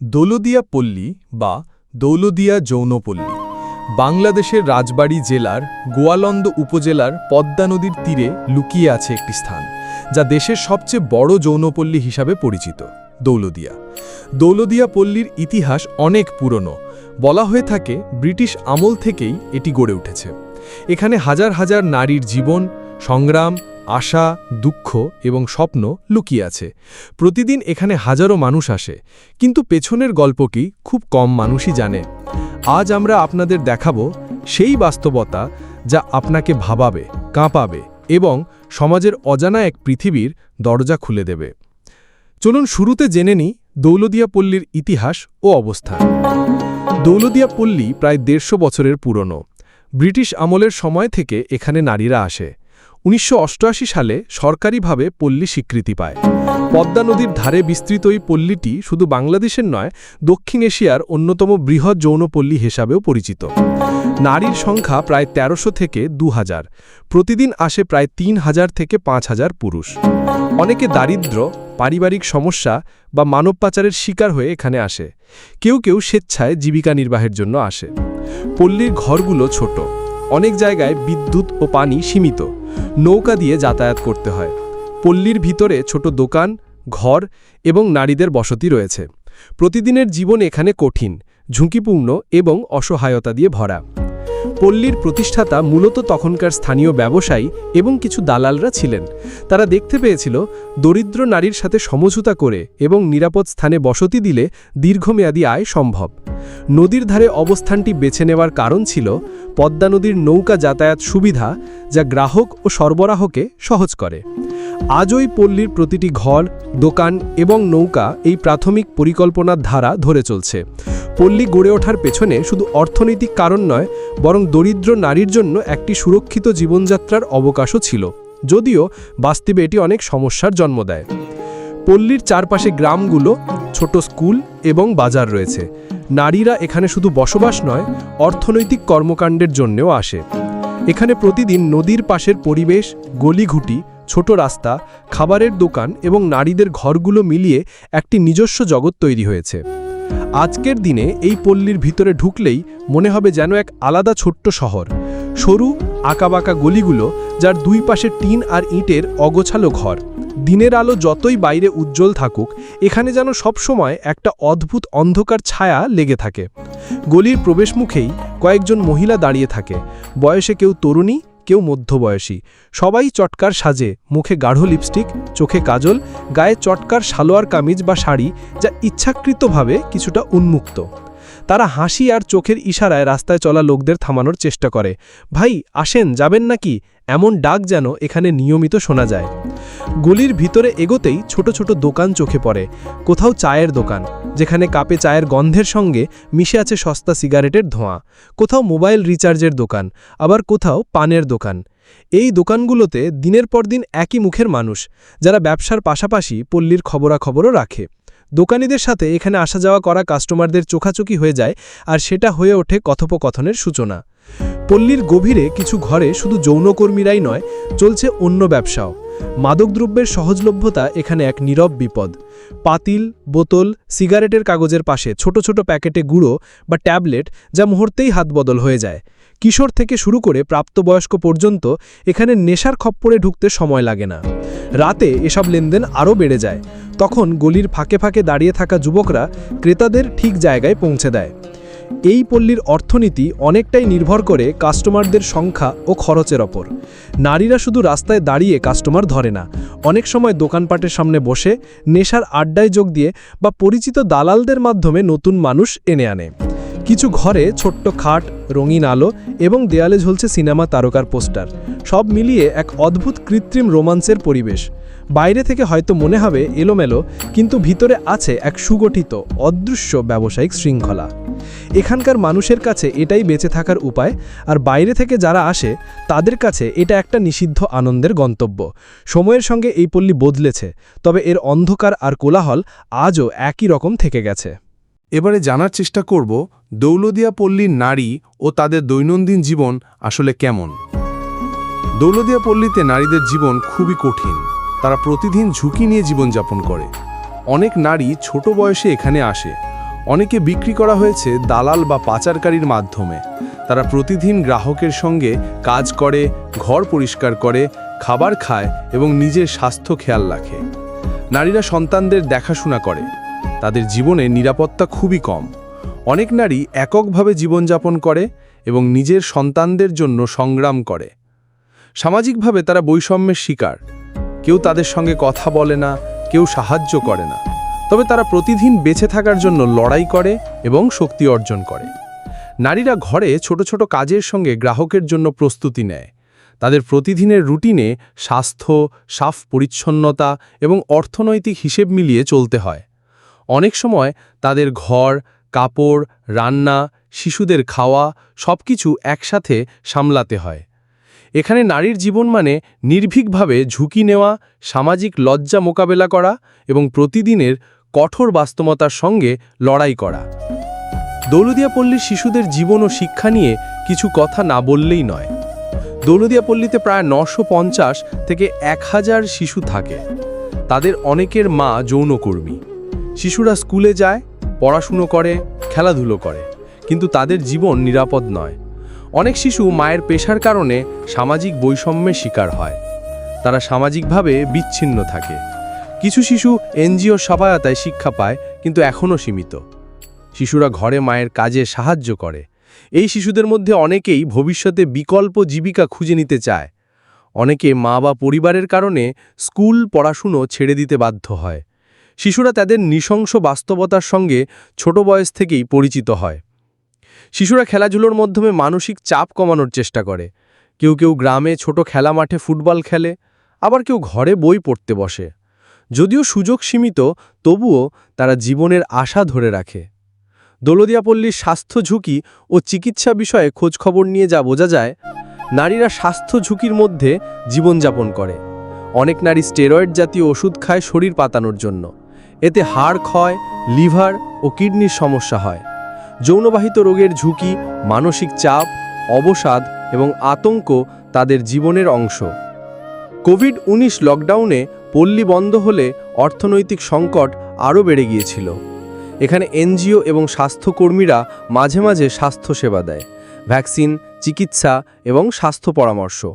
দৌলদিয়া পল্লী বা দৌলদিয়া যৌনপল্লী বাংলাদেশের রাজবাড়ী জেলার গোয়ালন্দ উপজেলার পদ্মা নদীর তীরে লুকিয়ে আছে একটি স্থান, যা দেশের সবচেয়ে বড় যৌনপল্লী হিসাবে পরিচিত, দৌলদিয়া। দৌলদিয়া পল্লীর ইতিহাস অনেক পুরনো। বলা হয়ে থাকে, ব্রিটিশ আমল থেকেই এটি গড়ে উঠেছে। এখানে হাজার হাজার নারীর জীবন, সংগ্রাম আশা, দুঃখ এবং স্বপ্ন লুকিয়ে আছে। প্রতিদিন এখানে হাজারো মানুষ আসে, কিন্তু পেছনের গল্প কি খুব কম মানুষই জানে। আজ আমরা আপনাদের দেখাবো সেই বাস্তবতা যা আপনাকে ভাবাবে, কাঁপাবে এবং সমাজের অজানা এক পৃথিবীর দরজা খুলে দেবে। চলুন শুরুতে জেনে নিই দৌলদিয়া পল্লীর ইতিহাস ও অবস্থান। দৌলদিয়া পল্লী প্রায় দেড়শো বছরের পুরনো। ব্রিটিশ আমলের সময় থেকে এখানে নারীরা আসে। উনিশশো অষ্টআশি সালে সরকারিভাবে পল্লী স্বীকৃতি পায়। পদ্মা নদীর ধারে বিস্তৃত এই পল্লীটি শুধু বাংলাদেশের নয়, দক্ষিণ এশিয়ার অন্যতম বৃহৎ যৌনপল্লী হিসাবেও পরিচিত। নারীর সংখ্যা প্রায় তেরোশো থেকে দু হাজার প্রতিদিন আসে প্রায় তিন হাজার থেকে পাঁচ হাজার পুরুষ। অনেকে দারিদ্র পারিবারিক সমস্যা বা মানব পাচারের শিকার হয়ে এখানে আসে। কেউ কেউ স্বেচ্ছায় জীবিকা নির্বাহের জন্য আসে। পল্লীর ঘরগুলো ছোট। অনেক জায়গায় বিদ্যুৎ ও পানি সীমিত। নৌকা দিয়ে যাতায়াত করতে হয়। পল্লীর ভিতরে ছোট দোকান, ঘর এবং নারীদের বসতি রয়েছে। প্রতিদিনের জীবন এখানে কঠিন, ঝুঁকিপূর্ণ এবং অসহায়তা দিয়ে ভরা। পল্লীর প্রতিষ্ঠাতা মূলত তখনকার স্থানীয় ব্যবসায়ী এবং কিছু দালালরা ছিলেন। তারা দেখতে পেয়েছিল দরিদ্র নারীর সাথে সমঝোতা করে এবং নিরাপদ স্থানে বসতি দিলে দীর্ঘমেয়াদী আয় সম্ভব। নদীর ধারে অবস্থানটি বেছে নেওয়ার কারণ ছিল পদ্মা নদীর নৌকা যাতায়াত সুবিধা যা গ্রাহক ও সরবরাহকে সহজ করে। আজই পল্লীর প্রতিটি ঘর, দোকান এবং নৌকা এই প্রাথমিক পরিকল্পনার ধারা ধরে চলছে। পল্লী গড়ে ওঠার পেছনে শুধু অর্থনৈতিক কারণ নয়, বরং দরিদ্র নারীর জন্য একটি সুরক্ষিত জীবনযাত্রার অবকাশও ছিল। যদিও বাস্তবে এটি অনেক সমস্যার জন্ম দেয়। পল্লীর চারপাশে গ্রামগুলো, ছোট স্কুল এবং বাজার রয়েছে। নারীরা এখানে শুধু বসবাস নয়, অর্থনৈতিক কর্মকাণ্ডের জন্যও আসে। এখানে প্রতিদিন নদীর পাশের পরিবেশ, গলিঘুটি, ছোট রাস্তা, খাবারের দোকান এবং নারীদের ঘরগুলো মিলিয়ে একটি নিজস্ব জগৎ তৈরি হয়েছে। আজকের দিনে এই পল্লীর ভিতরে ঢুকলেই মনে হবে যেন এক আলাদা ছোট্ট শহর। সরু, আঁকাবাঁকা গলিগুলো যার দুই পাশে টিন আর ইটের অগোছালো ঘর। দিনের আলো যতই বাইরে উজ্জ্বল থাকুক, এখানে যেন সবসময় একটা অদ্ভুত অন্ধকার ছায়া লেগে থাকে। গলির প্রবেশমুখেই কয়েকজন মহিলা দাঁড়িয়ে থাকে। বয়সে কেউ তরুণী কেউ মধ্যবয়সী। সবাই চটকার সাজে, মুখে গাঢ় লিপস্টিক, চোখে কাজল, গায়ে চটকার সালোয়ার কামিজ বা শাড়ি যা ইচ্ছাকৃতভাবে কিছুটা উন্মুক্ত। তারা হাসি আর চোখের ইশারায় রাস্তায় চলা লোকদের থামানোর চেষ্টা করে। ভাই, আসেন, যাবেন নাকি? এমন ডাক যেন এখানে নিয়মিত শোনা যায়। গলির ভিতরে এগোতেই ছোট ছোট দোকান চোখে পড়ে। কোথাও চায়ের দোকান, যেখানে কাপে চায়ের গন্ধের সঙ্গে মিশে আছে সস্তা সিগারেটের ধোঁয়া। কোথাও মোবাইল রিচার্জের দোকান, আবার কোথাও পানের দোকান। এই দোকানগুলোতে দিনের পর দিন একই মুখের মানুষ, যারা ব্যবসার পাশাপাশি পল্লীর খবরাখবরও রাখে। দোকানিদের সাথে এখানে আসা যাওয়া করা কাস্টমারদের চোখাচোখি হয়ে যায় আর সেটা হয়ে ওঠে কথোপকথনের সূচনা। পল্লীর গভীরে কিছু ঘরে শুধু যৌনকর্মীরাই নয়, চলছে অন্য ব্যবসাও। মাদকদ্রব্যের সহজলভ্যতা এখানে এক নীরব বিপদ। পাতিল, বোতল, সিগারেটের কাগজের পাশে ছোট ছোট প্যাকেটে গুঁড়ো বা ট্যাবলেট যা মুহূর্তেই হাত বদল হয়ে যায়। কিশোর থেকে শুরু করে প্রাপ্তবয়স্ক পর্যন্ত এখানে নেশার খপ্পরে ঢুকতে সময় লাগে না। রাতে এসব লেনদেন আরও বেড়ে যায়। তখন গলির ফাঁকে ফাঁকে দাঁড়িয়ে থাকা যুবকরা ক্রেতাদের ঠিক জায়গায় পৌঁছে দেয়। এই পল্লীর অর্থনীতি অনেকটাই নির্ভর করে কাস্টমারদের সংখ্যা ও খরচের ওপর। নারীরা শুধু রাস্তায় দাঁড়িয়ে কাস্টমার ধরে না, অনেক সময় দোকানপাটের সামনে বসে নেশার আড্ডায় যোগ দিয়ে বা পরিচিত দালালদের মাধ্যমে নতুন মানুষ এনে আনে। কিছু ঘরে ছোট্ট খাট, রঙিন আলো এবং দেয়ালে ঝুলছে সিনেমা তারকার পোস্টার। সব মিলিয়ে এক অদ্ভুত কৃত্রিম রোমান্সের পরিবেশ। বাইরে থেকে হয়তো মনে হবে এলোমেলো, কিন্তু ভিতরে আছে এক সুগঠিত, অদৃশ্য ব্যবসায়িক শৃঙ্খলা। এখানকার মানুষের কাছে এটাই বেঁচে থাকার উপায়, আর বাইরে থেকে যারা আসে, তাদের কাছে এটা একটা নিষিদ্ধ আনন্দের গন্তব্য। সময়ের সঙ্গে এই পল্লী বদলেছে, তবে এর অন্ধকার আর কোলাহল আজও একই রকম থেকে গেছে। এবারে জানার চেষ্টা করব, দৌলদিয়া পল্লীর নারী ও তাদের দৈনন্দিন জীবন আসলে কেমন? দৌলদিয়া পল্লীতে নারীদের জীবন খুবই কঠিন। তারা প্রতিদিন ঝুঁকি নিয়ে জীবনযাপন করে। অনেক নারী ছোট বয়সে এখানে আসে। অনেকে বিক্রি করা হয়েছে দালাল বা পাচারকারীর মাধ্যমে। তারা প্রতিদিন গ্রাহকের সঙ্গে কাজ করে, ঘর পরিষ্কার করে, খাবার খায় এবং নিজের স্বাস্থ্য খেয়াল রাখে। নারীরা সন্তানদের দেখাশোনা করে। তাদের জীবনে নিরাপত্তা খুবই কম। অনেক নারী এককভাবে জীবনযাপন করে এবং নিজের সন্তানদের জন্য সংগ্রাম করে। সামাজিকভাবে তারা বৈষম্যের শিকার। কেউ তাদের সঙ্গে কথা বলে না, কেউ সাহায্য করে না। তবে তারা প্রতিদিন বেঁচে থাকার জন্য লড়াই করে এবং শক্তি অর্জন করে। নারীরা ঘরে ছোট ছোট কাজের সঙ্গে গ্রাহকের জন্য প্রস্তুতি নেয়। তাদের প্রতিদিনের রুটিনে স্বাস্থ্য সাফ পরিচ্ছন্নতা এবং অর্থনৈতিক হিসেব মিলিয়ে চলতে হয়। অনেক সময় তাদের ঘর, কাপড়, রান্না, শিশুদের খাওয়া সবকিছু একসাথে সামলাতে হয়। এখানে নারীর জীবন মানে নির্ভীকভাবে ঝুঁকি নেওয়া, সামাজিক লজ্জা মোকাবেলা করা এবং প্রতিদিনের কঠোর বাস্তবতার সঙ্গে লড়াই করা। দৌলদিয়া পল্লীর শিশুদের জীবন ও শিক্ষা নিয়ে কিছু কথা না বললেই নয়। দৌলদিয়া পল্লীতে প্রায় নশো থেকে এক হাজার শিশু থাকে। তাদের অনেকের মা যৌনকর্মী। শিশুরা স্কুলে যায়, পড়াশুনো করে, খেলাধুলো করে। কিন্তু তাদের জীবন নিরাপদ নয়। অনেক শিশু মায়ের পেশার কারণে সামাজিক বৈষম্যের শিকার হয়। তারা সামাজিকভাবে বিচ্ছিন্ন থাকে। কিছু শিশু এনজিও সহায়তায় শিক্ষা পায়, কিন্তু এখনও সীমিত। শিশুরা ঘরে মায়ের কাজে সাহায্য করে। এই শিশুদের মধ্যে অনেকেই ভবিষ্যতে বিকল্প জীবিকা খুঁজে নিতে চায়। অনেকে মা বা পরিবারের কারণে স্কুল পড়াশুনো ছেড়ে দিতে বাধ্য হয়। শিশুরা তাদের নৃশংস বাস্তবতার সঙ্গে ছোট বয়স থেকেই পরিচিত হয়। শিশুরা খেলাধুলোর মাধ্যমে মানসিক চাপ কমানোর চেষ্টা করে। কেউ কেউ গ্রামে ছোট খেলা মাঠে ফুটবল খেলে, আবার কেউ ঘরে বই পড়তে বসে। যদিও সুযোগ সীমিত, তবুও তারা জীবনের আশা ধরে রাখে। দোলদিয়াপল্লীর স্বাস্থ্য ঝুঁকি ও চিকিৎসা বিষয়ে খোঁজখবর নিয়ে যা বোঝা যায়, নারীরা স্বাস্থ্য ঝুঁকির মধ্যে জীবনযাপন করে। অনেক নারী স্টেরয়েড জাতীয় ওষুধ খায় শরীর পাতানোর জন্য। এতে হাড় ক্ষয়, লিভার ও কিডনির সমস্যা হয়। যৌনবাহিত রোগের ঝুঁকি, মানসিক চাপ, অবসাদ এবং আতঙ্ক তাদের জীবনের অংশ। কোভিড ১৯ লকডাউনে পল্লী বন্ধ হলে অর্থনৈতিক সংকট আরও বেড়ে গিয়েছিল। এখানে এনজিও এবং স্বাস্থ্যকর্মীরা মাঝে মাঝে স্বাস্থ্যসেবা দেয়, ভ্যাকসিন, চিকিৎসা এবং স্বাস্থ্য পরামর্শ।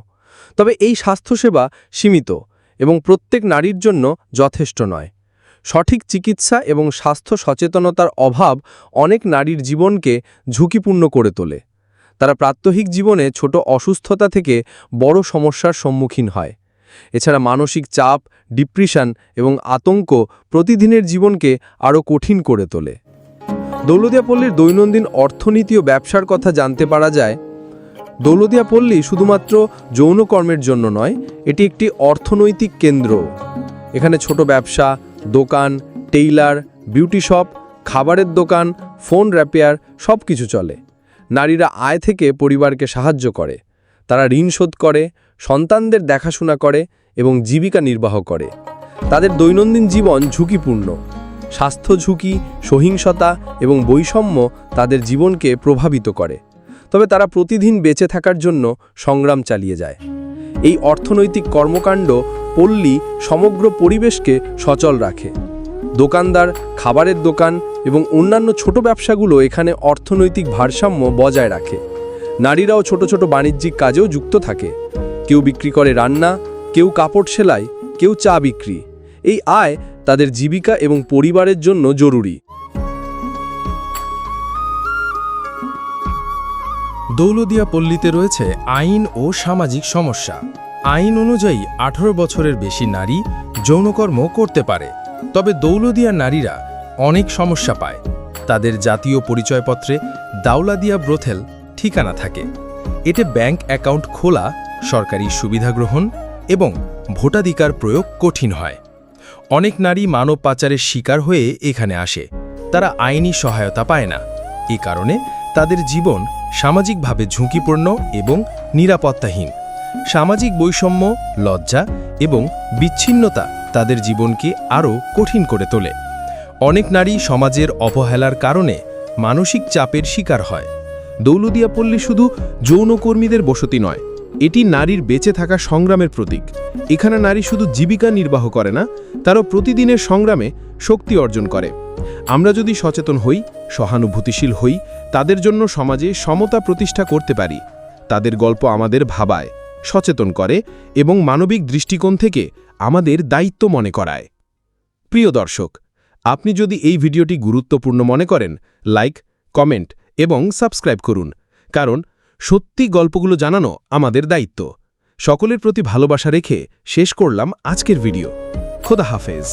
তবে এই স্বাস্থ্যসেবা সীমিত এবং প্রত্যেক নারীর জন্য যথেষ্ট নয়। সঠিক চিকিৎসা এবং স্বাস্থ্য সচেতনতার অভাব অনেক নারীর জীবনকে ঝুঁকিপূর্ণ করে তোলে। তারা প্রাত্যহিক জীবনে ছোট অসুস্থতা থেকে বড় সমস্যার সম্মুখীন হয়। এছাড়া মানসিক চাপ, ডিপ্রেশন এবং আতঙ্ক প্রতিদিনের জীবনকে আরও কঠিন করে তোলে। দৌলদিয়া পল্লীর দৈনন্দিন অর্থনীতি ও ব্যবসার কথা জানতে পারা যায় দৌলদিয়া পল্লী শুধুমাত্র যৌনকর্মের জন্য নয়, এটি একটি অর্থনৈতিক কেন্দ্র এখানে ছোট ব্যবসা দোকান, টেইলার, বিউটি শপ, খাবারের দোকান, ফোন র্যাপেয়ার সব কিছু চলে। নারীরা আয় থেকে পরিবারকে সাহায্য করে। তারা ঋণ শোধ করে, সন্তানদের দেখাশোনা করে এবং জীবিকা নির্বাহ করে। তাদের দৈনন্দিন জীবন ঝুঁকিপূর্ণ। স্বাস্থ্য ঝুঁকি, সহিংসতা এবং বৈষম্য তাদের জীবনকে প্রভাবিত করে। তবে তারা প্রতিদিন বেঁচে থাকার জন্য সংগ্রাম চালিয়ে যায়। এই অর্থনৈতিক কর্মকাণ্ড পল্লী সমগ্র পরিবেশকে সচল রাখে। দোকানদার, খাবারের দোকান এবং অন্যান্য ছোট ব্যবসাগুলো এখানে অর্থনৈতিক ভারসাম্য বজায় রাখে। নারীরাও ছোট ছোট বাণিজ্যিক কাজেও যুক্ত থাকে। কেউ বিক্রি করে রান্না, কেউ কাপড় সেলাই, কেউ চা বিক্রি। এই আয় তাদের জীবিকা এবং পরিবারের জন্য জরুরি। দৌলদিয়া পল্লীতে রয়েছে আইন ও সামাজিক সমস্যা। আইন অনুযায়ী আঠারো বছরের বেশি নারী যৌনকর্ম করতে পারে। তবে দৌলদিয়া নারীরা অনেক সমস্যা পায়। তাদের জাতীয় পরিচয়পত্রে দাউলাদিয়া ব্রোথেল ঠিকানা থাকে। এতে ব্যাংক অ্যাকাউন্ট খোলা, সরকারি সুবিধা গ্রহণ এবং ভোটাধিকার প্রয়োগ কঠিন হয়। অনেক নারী মানব পাচারের শিকার হয়ে এখানে আসে। তারা আইনি সহায়তা পায় না। এ কারণে তাদের জীবন সামাজিকভাবে ঝুঁকিপূর্ণ এবং নিরাপত্তাহীন। সামাজিক বৈষম্য, লজ্জা এবং বিচ্ছিন্নতা তাদের জীবনকে আরও কঠিন করে তোলে। অনেক নারী সমাজের অবহেলার কারণে মানসিক চাপের শিকার হয়। দৌলদিয়া পল্লী শুধু যৌনকর্মীদের বসতি নয়, এটি নারীর বেঁচে থাকা সংগ্রামের প্রতীক। এখানে নারী শুধু জীবিকা নির্বাহ করে না, তারও প্রতিদিনের সংগ্রামে শক্তি অর্জন করে। আমরা যদি সচেতন হই, সহানুভূতিশীল হই, তাদের জন্য সমাজে সমতা প্রতিষ্ঠা করতে পারি। তাদের গল্প আমাদের ভাবায়। সচেতন করে এবং মানবিক দৃষ্টিকোণ থেকে আমাদের দায়িত্ব মনে করায়। প্রিয় দর্শক, আপনি যদি এই ভিডিওটি গুরুত্বপূর্ণ মনে করেন, লাইক, কমেন্ট এবং সাবস্ক্রাইব করুন, কারণ সত্যি গল্পগুলো জানানো আমাদের দায়িত্ব। সকলের প্রতি ভালোবাসা রেখে শেষ করলাম আজকের ভিডিও। খোদা হাফেজ।